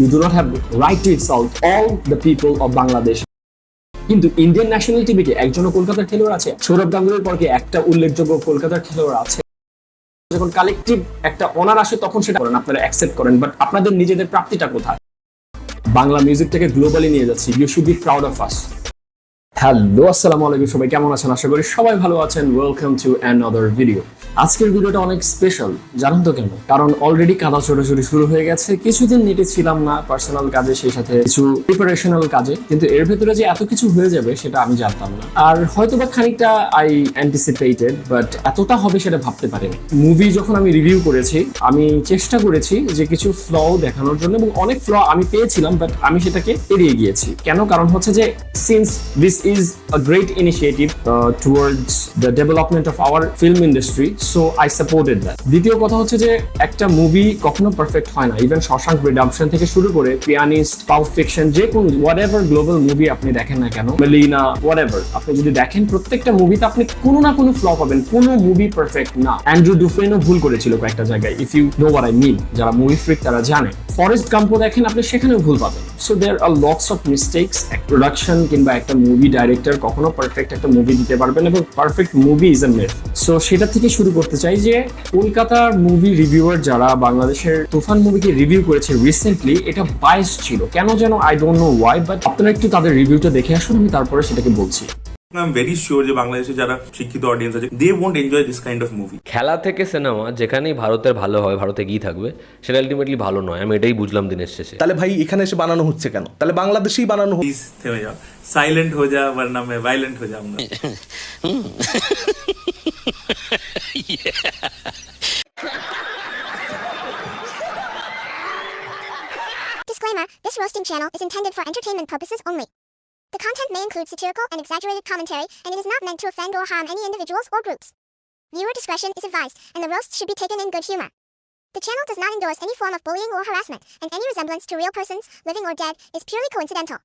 You do not have right to insult all the people of Bangladesh. কিন্তু Indian national টিভিতে একজনও কলকাতার খেলোয়াড় আছে, সৌরভ গাঙ্গুলির পরে একটা উল্লেখযোগ্য কলকাতার খেলোয়াড় আছে। যখন কালেকটিভ একটা অনার আসে, তখন সেটা করেন, আপনারা অ্যাকসেপ্ট করেন বাট আপনাদের নিজেদের প্রাপ্তিটা কোথায়? বাংলা মিউজিকটাকে গ্লোবালি নিয়ে যাচ্ছি। You should be proud of us hello, আসসালামু আলাইকুম সবাই, কেমন আছেন? আশা করি সবাই ভালো আছেন। ওয়েলকাম টু অ্যানাদার ভিডিও আজকের ভিডিওটা অনেক স্পেশাল জানেন তো কেন? কারণ অলরেডি কাদা ছোটাছুটি শুরু হয়ে গেছে। কিছুদিন নেটে ছিলাম না পার্সোনাল কাজে, সেই সাথে কিছু প্রিপারেশনাল কাজে। কিন্তু এর ভেতরে যে এত কিছু হয়ে যাবে, সেটা আমি জানতাম না। আর হয়তো বা খানিকটা আই অ্যান্টিসিপেটেড বাট এতটা হবে সেটা ভাবতে পারিনি। মুভি যখন আমি রিভিউ করেছি, আমি চেষ্টা করেছি যে কিছু ফ্ল দেখানোর জন্য, এবং অনেক ফ্ল আমি পেয়েছিলাম বাট আমি সেটাকে এড়িয়ে গিয়েছি। কেন? কারণ হচ্ছে যে since this is a great initiative towards the development of our film industry so I supported that দ্বিতীয় কথা হচ্ছে যে, একটা মুভি কখনো পারফেক্ট হয় না ইভেন শশাঙ্ক রিডামশন থেকে শুরু করে পিয়ানিস্ট পাউল ফিকশন যে কোনো হোয়াট গ্লোবাল মুভি আপনি দেখেন না কেন মেলিনা হোয়াট আপনি যদি দেখেন প্রত্যেকটা মুভিতে আপনি কোনো না কোনো ফ্ল পাবেন, কোনো মুভি পারফেক্ট না। অ্যান্ড্রু ডুফেনও ভুল করেছিল কয়েকটা জায়গায় if you know what I mean যারা মুভি ফ্রিক তারা জানে। ফরেস্ট গাম্পো দেখেন, আপনি সেখানেও ভুল পাবেন। So there are lots of mistakes এক প্রোডাকশন কিংবা একটা মুভি ডাইরেক্টর কখনো পারফেক্ট একটা মুভি দিতে পারবেন এবং perfect movie is a so সেটা থেকে শুরু করতে চাই যে কলকাতার মুভি রিভিউয়ার যারা বাংলাদেশের তুফান মুভিকে রিভিউ করেছে রিসেন্টলি এটা বাইস ছিল। কেন যেন I don't know why but আপনারা একটু তাদের রিভিউটা দেখে আসুন, আমি তারপরে সেটাকে বলছি। আই ভেরি যে বাংলাদেশে যারা enjoy this kind of movie খেলা থেকে সিনেমা যেখানেই ভারতের ভালো হয় ভারতে গিয়ে থাকবে সেটা আলটিমেটলি ভালো নয়। আমি এটাই বুঝলাম দিনের শেষে। তাহলে ভাই এখানে এসে বানানো হচ্ছে কেন? তাহলে বাংলাদেশেই বানানো সাইলেন্ট হয়ে যা বার নামে ভাইলেন্ট হয়ে যাও Disclaimer, this roasting channel is intended for entertainment purposes only. The content may include satirical and exaggerated commentary, and it is not meant to offend or harm any individuals or groups. Viewer discretion is advised, and the roast should be taken in good humor. The channel does not endorse any form of bullying or harassment, and any resemblance to real persons, living or dead, is purely coincidental.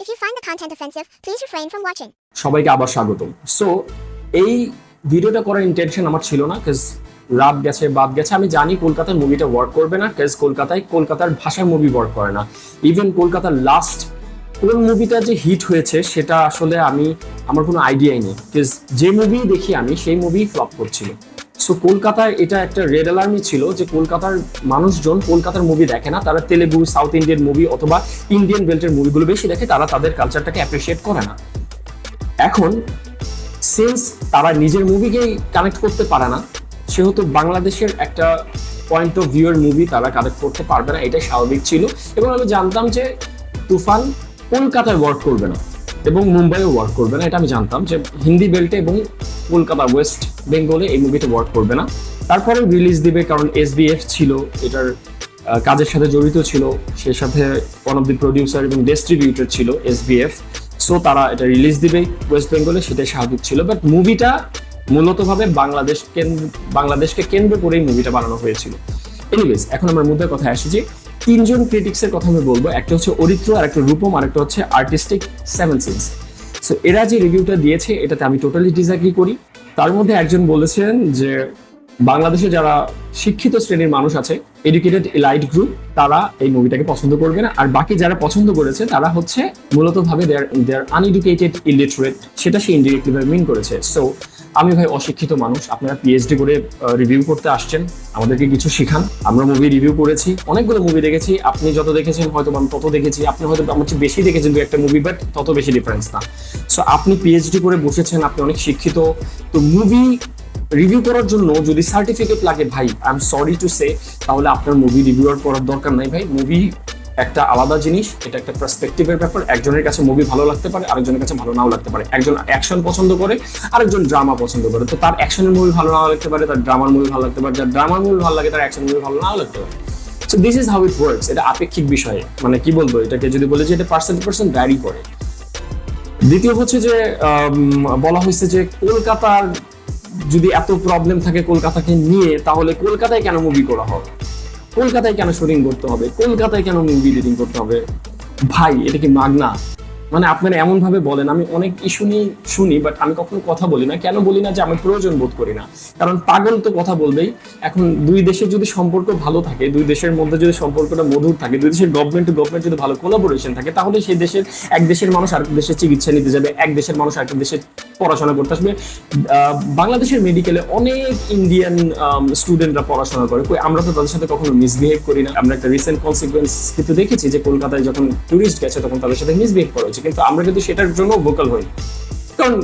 If you find the content offensive, please refrain from watching. সবাইকে আবার স্বাগতম so এই ভিডিওটা করার intention আমার ছিল না কাজ রাত গেছে বাদ গেছে আমি জানি কলকাতার মুভিটা ওয়ার্ক করবে না কাজ কলকাতায় কলকাতার ভাষার মুভি ওয়ার্ক করে না ইভেন কলকাতার লাস্ট কোন মুভিটা যে হিট হয়েছে, সেটা আসলে আমি, আমার কোনো আইডিয়াই নেই। কাজ যে মুভি দেখি আমি, সেই মুভি ফ্লপ করছিল। সো কলকাতায় এটা একটা রেড অ্যালার্মই ছিল যে কলকাতার মানুষজন কলকাতার মুভি দেখে না। তারা তেলেগু সাউথ ইন্ডিয়ান মুভি অথবা ইন্ডিয়ান বেল্টের মুভিগুলো বেশি দেখে, তারা তাদের কালচারটাকে অ্যাপ্রিসিয়েট করে না। এখন সিন্স তারা নিজের মুভিকেই কানেক্ট করতে পারে না, সেহেতু বাংলাদেশের একটা পয়েন্ট অফ ভিউয়ের মুভি তারা কানেক্ট করতে পারবে না, এটাই স্বাভাবিক ছিল। এবং আমি জানতাম যে তুফান কলকাতায় ওয়ার্ক করবে না এবং মুম্বাইও ওয়ার্ক করবে না, এটা আমি জানতাম যে হিন্দি বেল্টে এবং কলকাতা ওয়েস্ট বেঙ্গলে এই মুভিটা ওয়ার্ক করবে না। তারপরে রিলিজ দিবে কারণ এসবিএফ ছিল, এটার কাজের সাথে জড়িত ছিল সে সাথে ওয়ান অফ দি প্রডিউসার এবং ডিস্ট্রিবিউটর ছিল এসবিএফ সো তারা এটা রিলিজ দিবে ওয়েস্ট বেঙ্গলে সেটাই স্বাভাবিক ছিল। বাট মুভিটা মূলতভাবে বাংলাদেশ বাংলাদেশকে কেন্দ্র করেই মুভিটা বানানো হয়েছিল। এনিওয়েজ এখন আমার মুদ্রার কথা আসি যে তিনজন ক্রিটিক্সের কথা আমি বলব। একটা হচ্ছে অরিত্র আর একটা রূপম আর একটা হচ্ছে আর্টিস্টিক সেভেন সিন্স সো এরা যে রিভিউটা দিয়েছে, এটাতে আমি টোটালি ডিসঅ্যাগ্রি করি। তার মধ্যে একজন বলেছেন যে, বাংলাদেশে যারা শিক্ষিত শ্রেণির মানুষ আছে এডুকেটেড এলাইট গ্রুপ তারা এই মুভিটাকে পছন্দ করবে না। আর বাকি যারা পছন্দ করেছে, তারা হচ্ছে মূলত ভাবে দেয়ার দেয়ার আনএডুকেটেড ইলিটারেট সেটা সে ইনডিরেক্টলি ভাবে মিন করেছে। সো আমি ভাই অশিক্ষিত মানুষ, আপনারা পিএইচডি করে রিভিউ করতে আসছেন, আমাদেরকে কিছু শিখান। আমরা মুভি রিভিউ করেছি, অনেকগুলো মুভি দেখেছি, আপনি যত দেখেছেন হয়তো আমি তত দেখেছি, আপনি হয়তো আমার চেয়ে বেশি দেখেছেন দু একটা মুভি বাট তত বেশি ডিফারেন্স না। সো আপনি পিএইচডি করে বসেছেন, আপনি অনেক শিক্ষিত, তো মুভি রিভিউ করার জন্য যদি সার্টিফিকেট লাগে ভাই I am sorry to say তাহলে আপনার মুভি রিভিউয়ার করার দরকার নাই ভাই। মুভি একটা আলাদা জিনিস, এটা একটা পার্সপেক্টিভের ব্যাপার। একজনের কাছে মুভি ভালো লাগতে পারে, আরেকজনের কাছে ভালো নাও লাগতে পারে। একজন অ্যাকশন পছন্দ করে, আরেকজন ড্রামা পছন্দ করে। তো তার অ্যাকশনের মুভি ভালো নাও লাগতে পারে, তার ড্রামার মুভি ভালো লাগতে পারে। যার ড্রামার মুভি ভালো লাগে, তার অ্যাকশন মুভি ভালো নাও লাগতে পারে। So this is how it works এটা আপেক্ষিক বিষয়ে। মানে কি বলব, এটাকে যদি বলে যে এটা পার্সেন্ট পার্সেন্ট ভ্যারি করে। দ্বিতীয় হচ্ছে যে বলা হয়েছে যে কলকাতার যদি এত প্রবলেম থাকে কলকাতাকে নিয়ে, তাহলে কলকাতায় কেন মুভি করা হবে কলকাতায় কেন শুটিং করতে হবে? কলকাতায় কেন মুভি এডিটিং করতে হবে? ভাই, এটা কি মাগনা? মানে আপনারা এমন ভাবে বলেন, আমি অনেক ইস্যু নিয়ে শুনি বাট আমি কখনো কথা বলি না। কেন বলি না যে আমি প্রয়োজন বোধ করি না? কারণ পাগল তো কথা বলবেই। এখন দুই দেশের যদি সম্পর্ক ভালো থাকে, দুই দেশের মধ্যে যদি সম্পর্কটা মধুর থাকে, দুই দেশের গভর্নমেন্ট টু গভর্নমেন্ট যদি ভালো কোলাবোরেশন থাকে, তাহলে সেই দেশের, এক দেশের মানুষ আরেক দেশের চিকিৎসা নিতে যাবে, এক দেশের মানুষ আরেক দেশে পড়াশোনা করতে আসবে। বাংলাদেশের মেডিকেলে অনেক ইন্ডিয়ান স্টুডেন্টরা পড়াশোনা করে। কই, আমরা তো তাদের সাথে কখনো মিসবিহেভ করি না। আমরা একটা রিসেন্ট কনসিকুয়েন্স কিন্তু দেখেছি যে কলকাতায় যখন টুরিস্ট গেছে, তখন তাদের সাথে মিসবিহেভ করা হয়েছে কিন্তু আমরা কিন্তু সেটার জন্য ভোকাল হই কারণ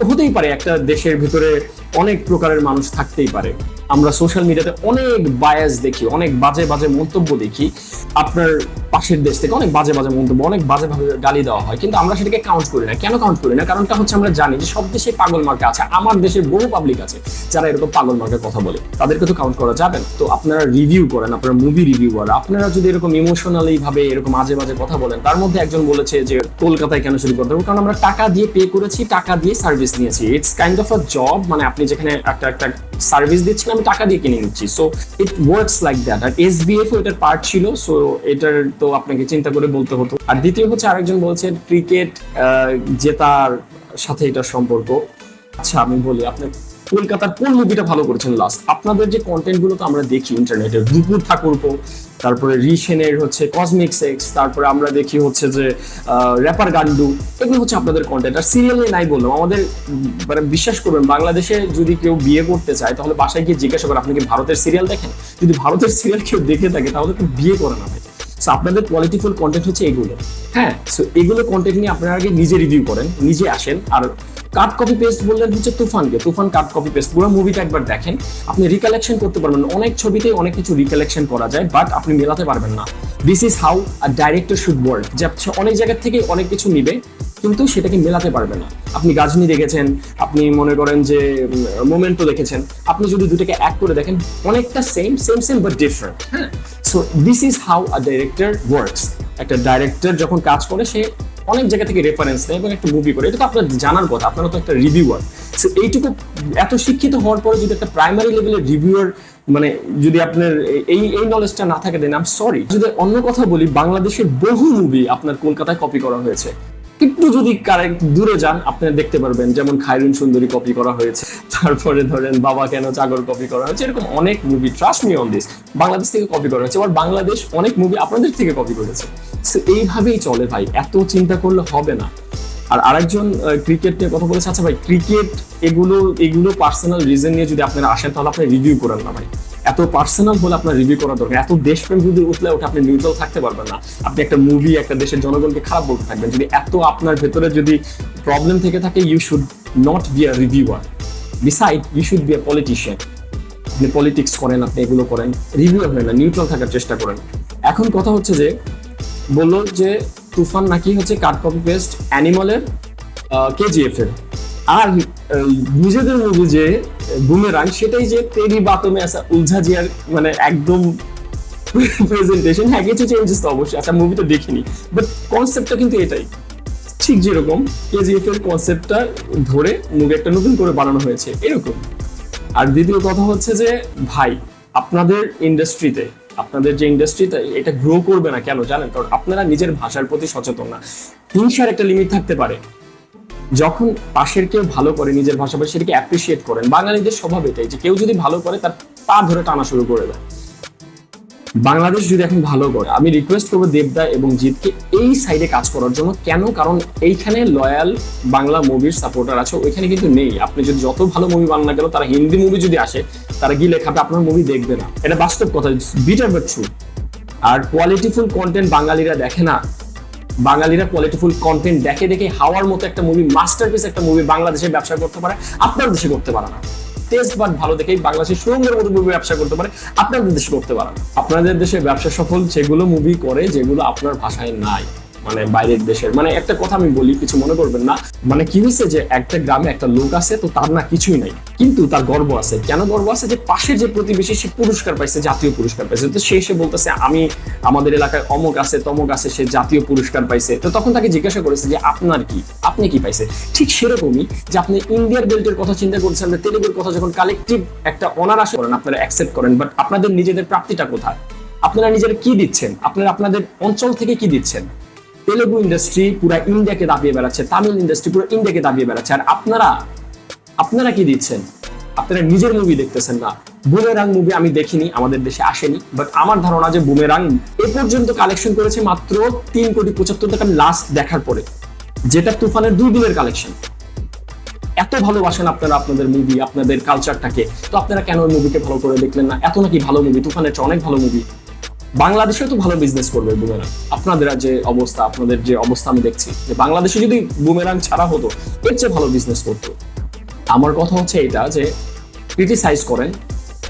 হতেই পারে একটা দেশের ভিতরে অনেক প্রকারের মানুষ থাকতেই পারে। আমরা সোশ্যাল মিডিয়াতে অনেক বায়াস দেখি, অনেক বাজে বাজে মন্তব্য দেখি। আপনার পাশের দেশ থেকে অনেক বাজে বাজে মন্তব্য, অনেক বাজে ভাবে গালি দেওয়া হয়। কিন্তু আমরা সেটাকে কাউন্ট করি না। কেন কাউন্ট করি না? কারণটা হচ্ছে আমরা জানি যে সব দেশে পাগল মার্কা আছে। আমার দেশের বহু পাবলিক আছে যারা এরকম পাগল মার্কের কথা বলে। তাদেরকে তো কাউন্ট করা যাবে তো আপনারা রিভিউ করেন, আপনারা মুভি রিভিউ করেন। আপনারা যদি এরকম ইমোশনালি ভাবে এরকম আজে বাজে কথা বলেন, তার মধ্যে একজন বলেছে যে কলকাতায় কেন শুরু করতে হবে? কারণ আমরা টাকা দিয়ে পে করেছি, টাকা দিয়ে সার্ভিস নিয়েছি। It's kind of a job মানে আপনি যেখানে একটা একটা সার্ভিস দিচ্ছেন, আমি টাকা দিয়ে কিনে নিচ্ছি। So it works like that R S B F এটার পার্ট ছিল সো এটার তো আপনাকে চিন্তা করে বলতে হতো। আর দ্বিতীয় হচ্ছে আরেকজন বলছেন ক্রিকেট জেতার সাথে এটার সম্পর্ক। আচ্ছা আমি বলি, আপনি কলকাতার কোন মুভিটা ভালো করেছেন লাস্ট আপনাদের যে কন্টেন্টগুলো তো আমরা দেখি ইন্টারনেটে দুপুর ঠাকুরপো তারপরে রিসেনের হচ্ছে কসমিক সেক্স তারপরে আমরা দেখি হচ্ছে যে র্যাপার গান্ডু, এগুলো হচ্ছে আপনাদের কন্টেন্ট আর সিরিয়াল নিয়ে নাই বললাম, আমাদের মানে বিশ্বাস করবেন, বাংলাদেশে যদি কেউ বিয়ে করতে চায়, তাহলে বাসায় গিয়ে জিজ্ঞাসা করে, আপনি কি ভারতের সিরিয়াল দেখেন? যদি ভারতের সিরিয়াল কেউ দেখে থাকে, তাহলে তো বিয়ে করে না সো আপনাদের কোয়ালিটিফুল কন্টেন্ট হচ্ছে এগুলো। হ্যাঁ সো এগুলো কন্টেন্ট নিয়ে আপনারা আগে নিজে রিভিউ করেন, নিজে আসেন। আর কাট কপি পেস্ট বললেন হচ্ছে তুফানকে। তুফান কাট কপি পেস্ট পুরো মুভিটা একবার দেখেন। আপনি রিকালেকশন করতে পারবেন। অনেক ছবিতে অনেক কিছু রিকালেকশন করা যায় বাট আপনি মেলাতে পারবেন না। This is how a director should work যে অনেক জায়গা থেকে অনেক কিছু নিবে, কিন্তু সেটাকে মেলাতে পারবে না। আপনি গাজনি দেখেছেন, আপনি মনে করেন যে মোমেন্টো দেখেছেন। আপনি যদি দুটাকে এক করে দেখেন, অনেকটা same same same but different হ্যাঁ? So this is how a director works একটা ডাইরেক্টর যখন কাজ করে, সে অনেক জায়গা থেকে রেফারেন্স নেয় এবং একটা মুভি করে। এটা তো আপনার জানার কথা আপনারা তো একটা রিভিউয়ার সো এইটুকু এত শিক্ষিত হওয়ার পরে যদি একটা প্রাইমারি লেভেলের রিভিউয়ার মানে যদি আপনার এই এই নলেজটা না থাকে দেন আম সরি যদি অন্য কথা বলি, বাংলাদেশের বহু মুভি আপনার কলকাতায় কপি করা হয়েছে। একটু যদি কারেক্ট দূরে যান, আপনারা দেখতে পারবেন যেমন খায়রুন সুন্দরী কপি করা হয়েছে, তারপরে ধরেন বাবা কেন চাগর কপি করা হয়েছে, এরকম অনেক movie trust me on this Bangladesh থেকে কপি করা হয়েছে, আবার বাংলাদেশ অনেক মুভি আপনাদের থেকে কপি করেছে। এইভাবেই চলে ভাই, এত চিন্তা করলে হবে না। আর আরেকজন ক্রিকেট নিয়ে কথা বলেছে আচ্ছা ভাই ক্রিকেট এগুলো এগুলো পার্সোনাল রিজন নিয়ে যদি আপনারা আসেন, তাহলে আপনি রিভিউ করেন না ভাই। এত পার্সোনাল হলে আপনার রিভিউ করা দরকার। এত দেশপ্রেম যদি উঠলে ওঠে, আপনি নিউট্রাল থাকতে পারবেন না। আপনি একটা মুভি একটা দেশের জনগণকে খারাপ বলতে থাকবেন। যদি এত আপনার ভেতরে যদি প্রবলেম থেকে থাকে you should not be a reviewer beside you should be a politician আপনি পলিটিক্স করেন, আপনি এগুলো করেন। রিভিউ হয় না নিউট্রাল থাকার চেষ্টা করেন। এখন কথা হচ্ছে যে, বলল যে, তুফান নাকি হচ্ছে কাট কপি পেস্ট অ্যানিমালের কেজিএফ এর। আর নিজেদের মুভি যে বুমেরাং সেটাই যে তেরি বাতমে আসা উলঝা জিয়ার মানে একদম প্রেজেন্টেশন হ্যাঁ কিছু চেঞ্জেস তো অবশ্যই আচ্ছা মুভি তো দেখিনি বাট কনসেপ্টটা কিন্তু এটাই। ঠিক যেরকম কেজিএফ এর কনসেপ্টটা ধরে মুভি একটা নতুন করে বানানো হয়েছে, এরকম। আর দ্বিতীয় কথা হচ্ছে যে, ভাই, আপনাদের ইন্ডাস্ট্রিতে আপনাদের যে ইন্ডাস্ট্রিতে এটা গ্রো করবে না কেন, জানেন কারণ আপনারা নিজের ভাষার প্রতি সচেতন না। হিংসার একটা লিমিট থাকতে পারে। যখন পাশের কেউ ভালো করে নিজের ভাষা বলে সেটাকে অ্যাপ্রিসিয়েট করেন, বাঙালিদের স্বভাব এটাই যে কেউ যদি ভালো করে তার পা ধরে টানা শুরু করে দেয়। বাংলাদেশ যদি এখন ভালো করে, আমি রিকোয়েস্ট করব দেবদা এবং জিতকে এই সাইডে কাজ করার জন্য। কেন? কারণ এইখানে লয়াল বাংলা মুভির সাপোর্টার আছে, ওইখানে কিন্তু নেই। আপনি যদি যত ভালো মুভি বানান না কেন, তারা হিন্দি মুভি যদি আসে, তারা গিয়ে লেখাবে আপনার মুভি দেখবে না। এটা বাস্তব কথা বিটার বাট ট্রু আর কোয়ালিটিফুল কন্টেন্ট বাঙালিরা দেখে না। বাঙালিরা কোয়ালিটিফুল কন্টেন্ট দেখে দেখে হাওয়ার মতো একটা মুভি মাস্টারপিস একটা মুভি বাংলাদেশে ব্যবসা করতে পারে, আপনার দেশে করতে পারে না। টেস্ট বাট ভালো দেখেই বাংলাদেশের সুন্দর মতো মুভি ব্যবসা করতে পারে, আপনাদের দেশে করতে পারে আপনাদের দেশে ব্যবসা সফল সেগুলো মুভি করে, যেগুলো আপনার ভাষায় নাই। মানে বাইরের দেশের। মানে একটা কথা আমি বলি, কিছু মনে করবেন না। মানে কি হয়েছে যে একটা গ্রামে একটা লোক আছে, তো তার না কিছুই নাই। কিন্তু তার গর্ব আছে। কেন গর্ব আছে? যে পাশের যে প্রতিবেশী, সে পুরস্কার পাইছে, জাতীয় পুরস্কার পাইছে। তো সে এসে বলতেছে, আমি আমাদের এলাকায় অমুক আছে, তমক আছে, সে জাতীয় পুরস্কার পাইছে। তো তখন তাকে জিজ্ঞাসা করেছে যে, আপনার কি? আপনি কি পাইছে ঠিক সেরকমই যে আপনি ইন্ডিয়ার বেল্টের কথা চিন্তা করছেন না তেলেগুর কথা যখন কালেকটিভ একটা অনার আসে, করেন, আপনারা অ্যাকসেপ্ট করেন। বাট আপনাদের নিজেদের প্রাপ্তিটা কোথায়? আপনারা নিজেরা কি দিচ্ছেন? আপনারা আপনাদের অঞ্চল থেকে কি দিচ্ছেন? তেলেগু ইন্ডাস্ট্রি পুরো ইন্ডিয়াকে দাবিয়ে বেড়াচ্ছে, তামিল ইন্ডাস্ট্রি পুরো ইন্ডিয়াকে দাবিয়ে বেড়াচ্ছে। আর আপনারা আপনারা কি দিচ্ছেন আপনারা নিজের মুভি দেখতেছেন না। বুমেরাং মুভি আমি দেখিনি, আমাদের দেশে আসেনি। বাট আমার ধারণা যে বুমেরাং এ পর্যন্ত কালেকশন করেছে মাত্র তিন কোটি পঁচাত্তর টাকা লাস্ট দেখার পরে, যেটা তুফানের দুই দিনের কালেকশন এত ভালোবাসেন আপনারা আপনাদের মুভি আপনাদের কালচারটাকে তো আপনারা কেন মুভিকে ভালো করে দেখলেন না? এত নাকি ভালো মুভি তুফানের অনেক ভালো মুভি বাংলাদেশেও তো ভালো বিজনেস করবে বুমেরাং আপনাদের যে অবস্থা, আপনাদের যে অবস্থা আমি দেখছি, যে বাংলাদেশে যদি বুমেরাং ছাড়া হতো, এর চেয়ে ভালো বিজনেস করতো। আমার কথা হচ্ছে এটা যে ক্রিটিসাইজ করেন,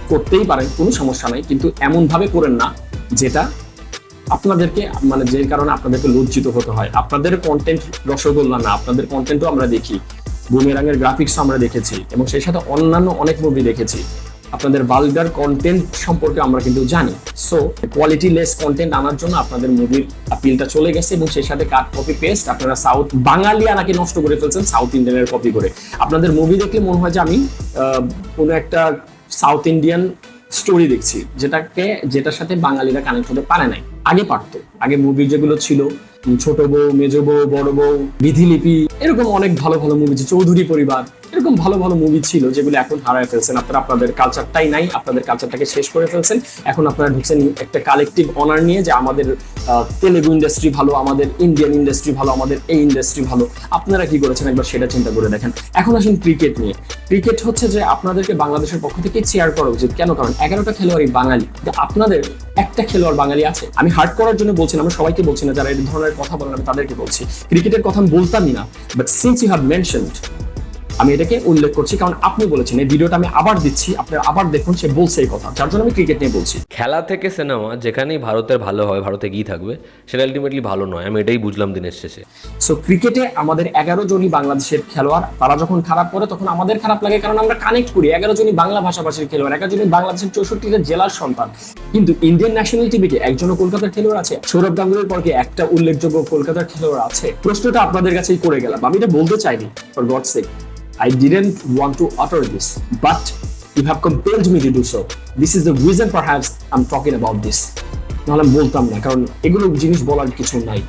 করতেই পারেন, কোনো সমস্যা নাই, কিন্তু এমন ভাবে করেন না, যেটা আপনাদেরকে মানে যে কারণে আপনাদেরকে লজ্জিত হতে হয়। আপনাদের কন্টেন্ট রসগোল্লা না, আপনাদের কন্টেন্টও আমরা দেখি। বুমেরাঙের গ্রাফিক্স আমরা দেখেছি, এবং সেই সাথে অন্যান্য অনেক মুভি দেখেছি। আপনাদের ভালগার কন্টেন্ট সম্পর্কে আমরা কিন্তু জানি। সো কোয়ালিটি লেস কন্টেন্ট আনার জন্য আপনাদের মুভির আপিলটা চলে গেছে এবং সেই সাথে কাট কপি পেস্ট আপনারা সাউথ বাঙালিয়া নাকি নষ্ট করে ফেলছেন সাউথ ইন্ডিয়ানের কপি করে। আপনাদের মুভি দেখলে মনে হয় যে আমি কোনো একটা সাউথ ইন্ডিয়ান স্টোরি দেখছি, যেটাকে, যেটার সাথে বাঙালিরা কানেক্ট হতে পারে নাই। আগে পারতো। আগে মুভি যেগুলো ছিল ছোট বউ, মেজ বউ, বড় বউ, বিধিলিপি, এরকম অনেক ভালো ভালো মুভি চৌধুরী পরিবার এরকম ভালো ভালো মুভি ছিল যেগুলো এখন হারায় ফেলছেন। আপনারা আপনাদের কালচারটাই নাই, আপনাদের কালচারটাকে শেষ করে ফেলছেন। এখন আপনারা ঢুকছেন একটা কালেকটিভ অনার নিয়ে যে আমাদের তেলেগু ইন্ডাস্ট্রি ভালো, আমাদের ইন্ডিয়ান ইন্ডাস্ট্রি ভালো, আমাদের এই ইন্ডাস্ট্রি ভালো। আপনারা কি করেছেন? একবার সেটা চিন্তা করে দেখেন। এখন আসুন ক্রিকেট নিয়ে। ক্রিকেট হচ্ছে যে আপনাদেরকে বাংলাদেশের পক্ষ থেকে চেয়ার করা উচিত। কেন? কারণ এগারোটা খেলোয়াড়ই বাঙালি। আপনাদের একটা খেলোয়াড় বাঙালি আছে? আমি হার্ট করার জন্য বলছি না, আমি সবাইকে বলছি না, যারা এই ধরনের কথা বলেন আমি তাদেরকে বলছি। ক্রিকেটের কথা আমি বলতামই না but since you have mentioned আমি এটাকে উল্লেখ করছি কারণ আপনি বলেছেন এই ভিডিওটা আমি আবার দিচ্ছি আপনারা আবার দেখুন সে বলছে এই কথা। যার জন্য আমি ক্রিকেট নিয়ে বলছি। খেলা থেকে সিনেমা যেখানেই ভারতের ভালো হয় ভারতে গিয়ে থাকবে সেটা আলটিমেটলি ভালো নয়। আমি এটাই বুঝলাম দিনের শেষে। সো ক্রিকেটে আমাদের এগারো জনই বাংলাদেশের খেলোয়াড় তারা যখন খারাপ করে তখন আমাদের খারাপ লাগে কারণ আমরা কানেক্ট করি। এগারো জনই বাংলা ভাষাভাষীর খেলোয়াড় এগারো জনই বাংলাদেশের চৌষট্টিটা জেলার সন্তান। কিন্তু ইন্ডিয়ান ন্যাশনাল টিভিতে একজনও কলকাতার খেলোয়াড় আছে। সৌরভ গাঙ্গুলির পর কি একটা উল্লেখযোগ্য কলকাতার খেলোয়াড় আছে? প্রশ্নটা আপনাদের কাছেই করে গেলাম। আমি এটা বলতে চাইনি for God sake I didn't want to utter this, but you have compelled me to do so. This is the reason perhaps I'm talking about this. নাহলে আমি বলতাম না কারণ এগুলো জিনিস বলার কিছু নাই।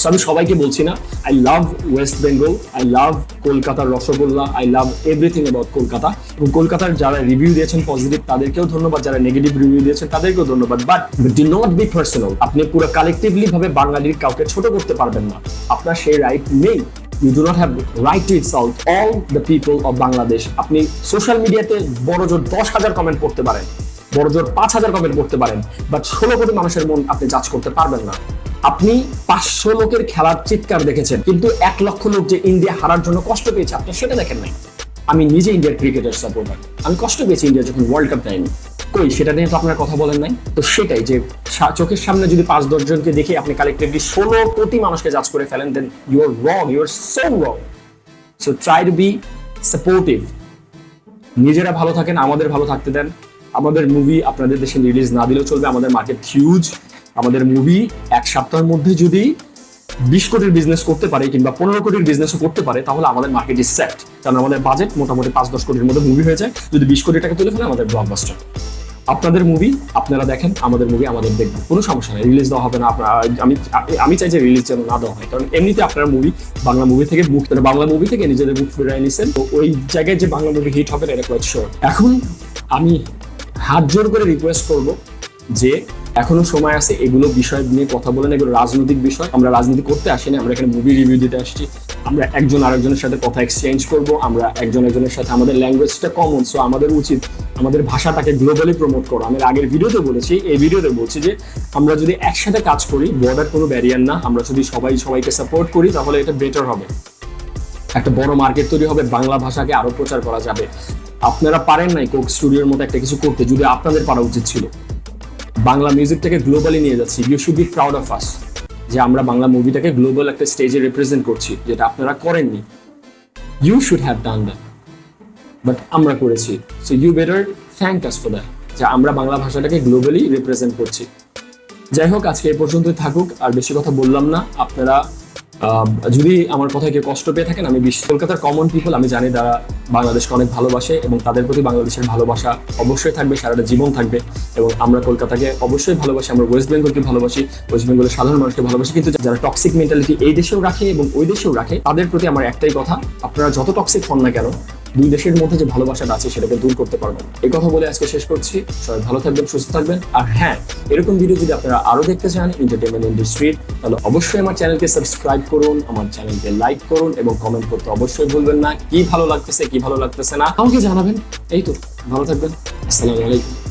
So আমি সবাইকে বলছি না I love West Bengal I love কলকাতার rasgulla I love everything about Kolkata. এবং কলকাতার যারা রিভিউ দিয়েছেন পজিটিভ তাদেরকেও ধন্যবাদ যারা নেগেটিভ রিভিউ দিয়েছেন তাদেরকেও ধন্যবাদ। But do not be personal আপনি পুরো কালেকটিভলি ভাবে বাঙালির কাউকে ছোট করতে পারবেন না। আপনার সেই রাইট নেই। You do not have right to insult all the people of Bangladesh আপনি সোশ্যাল মিডিয়াতে বড় জোর দশ হাজার কমেন্ট করতে পারেন, বড় জোর পাঁচ হাজার কমেন্ট করতে পারেন বাট ষোলো কোটি মানুষের মন আপনি জাজ করতে পারবেন না। আপনি পাঁচশো লোকের খেলার চিৎকার দেখেছেন, কিন্তু এক লক্ষ লোক যে ইন্ডিয়া হারার জন্য কষ্ট পেয়েছে, আপনি সেটা দেখেন নাই। আমি নিজে ইন্ডিয়ার ক্রিকেটের সাপোর্টার আমি কষ্ট পেয়েছি ইন্ডিয়া যখন ওয়ার্ল্ড কাপ নেয়নি কই সেটা নিয়ে তো আপনার কথা বলেন নাই। তো সেটাই যে চোখের সামনে যদি পাঁচ দশ জনকে দেখে আপনি কালেক্টিভলি ষোলো কোটি মানুষকে জাজ করে ফেলেন then you are wrong you are so wrong so try to be supportive নিজেরা ভালো থাকেন, আমাদের ভালো থাকতে দেন। আমাদের মুভি আপনাদের দেশে রিলিজ না দিলেও চলবে, আমাদের মার্কেট হিউজ আমাদের মুভি এক সপ্তাহের মধ্যে যদি বিশ কোটির বিজনেস করতে পারে কিংবা পনেরো কোটির বিজনেসও করতে পারে, তাহলে আমাদের মার্কেট ইজ সেট কারণ আমাদের বাজেট মোটামুটি পাঁচ দশ কোটির মধ্যে মুভি হয়ে যায়। যদি বিশ কোটি টাকা তুলে ফেলে, আমাদের ব্লকবাস্টার আপনাদের মুভি আপনারা দেখেন আমাদের মুভি আমাদের দেখবেন। কোনো সমস্যা নেই রিলিজ দেওয়া হবে না আপনার আমি আমি চাই যে রিলিজ যেন না দেওয়া হয় কারণ এমনিতে আপনারা মুভি বাংলা মুভি থেকে মুখ বাংলা মুভি থেকে নিজেদের মুখ ফিরিয়ে নিয়েছেন তো ওই জায়গায় যে বাংলা মুভি হিট হবে না, এটা কোয়াইট এখন আমি হাত জোর করে রিকোয়েস্ট করব যে এখনও সময় আছে এগুলো বিষয় নিয়ে কথা বলেন এগুলো রাজনৈতিক বিষয়। আমরা রাজনীতি করতে আসিনি, আমরা এখানে মুভি রিভিউ দিতে আসছি। আমরা একজন আরেকজনের সাথে কথা এক্সচেঞ্জ করব, আমরা একজন একজনের সাথে আমাদের ল্যাঙ্গুয়েজটা কমন সো আমাদের উচিত আমাদের ভাষাটাকে গ্লোবালি প্রমোট করা। আমি আগের ভিডিওতে বলেছি, এই ভিডিওতে বলছি যে আমরা যদি একসাথে কাজ করি বর্ডার কোনো ব্যারিয়ার না, আমরা যদি সবাই সবাইকে সাপোর্ট করি, তাহলে এটা বেটার হবে। একটা বড় মার্কেট তৈরি হবে, বাংলা ভাষাকে আরও প্রচার করা যাবে। আপনারা পারেন নাই কোক স্টুডিওর মতো একটা কিছু করতে, যদি আপনাদের পারা উচিত ছিল। বাংলা মিউজিকটাকে গ্লোবালি নিয়ে যাচ্ছি। You should be proud of us যে আমরা বাংলা মুভিটাকে গ্লোবাল একটা স্টেজে রিপ্রেজেন্ট করছি, যেটা আপনারা করেননি। You should have done that but আমরা করেছি। So you better thank us for that যে আমরা বাংলা ভাষাটাকে গ্লোবালি রিপ্রেজেন্ট করছি। যাই হোক, আজকে এই পর্যন্তই থাকুক, আর বেশি কথা বললাম না। আপনারা যদি আমার কথায় কেউ কষ্ট পেয়ে থাকেন, আমি বিশ্ব কলকাতার কমন পিপল আমি জানি তারা বাংলাদেশকে অনেক ভালোবাসে এবং তাদের প্রতি বাংলাদেশের ভালোবাসা অবশ্যই থাকবে, সারাটা জীবন থাকবে এবং আমরা কলকাতাকে অবশ্যই ভালোবাসি, আমরা ওয়েস্ট বেঙ্গলকে ভালোবাসি ওয়েস্ট বেঙ্গলের সাধারণ মানুষকে ভালোবাসি, কিন্তু যারা টক্সিক মেন্টালিটি এই দেশেও রাখে এবং ওই দেশেও রাখে, তাদের প্রতি আমার একটাই কথা, আপনারা যত টক্সিক হন না কেন দুই দেশের মধ্যে যে ভালোবাসাটা আছে সেটাকে দূর করতে পারবেন। এই কথা বলে আজকে শেষ করছি। সবাই ভালো থাকবেন, সুস্থ থাকবেন। আর হ্যাঁ এরকম ভিডিও যদি আপনারা আরও দেখতে চান এন্টারটেনমেন্ট ইন্ডাস্ট্রির তাহলে অবশ্যই আমার চ্যানেলকে সাবস্ক্রাইব করুন, আমার চ্যানেলকে লাইক করুন এবং কমেন্ট করতে অবশ্যই ভুলবেন না। কি ভালো লাগতেছে, কি ভালো লাগতেছে না, আমাকে জানাবেন। এই তো, ভালো থাকবেন। আসসালামু আলাইকুম।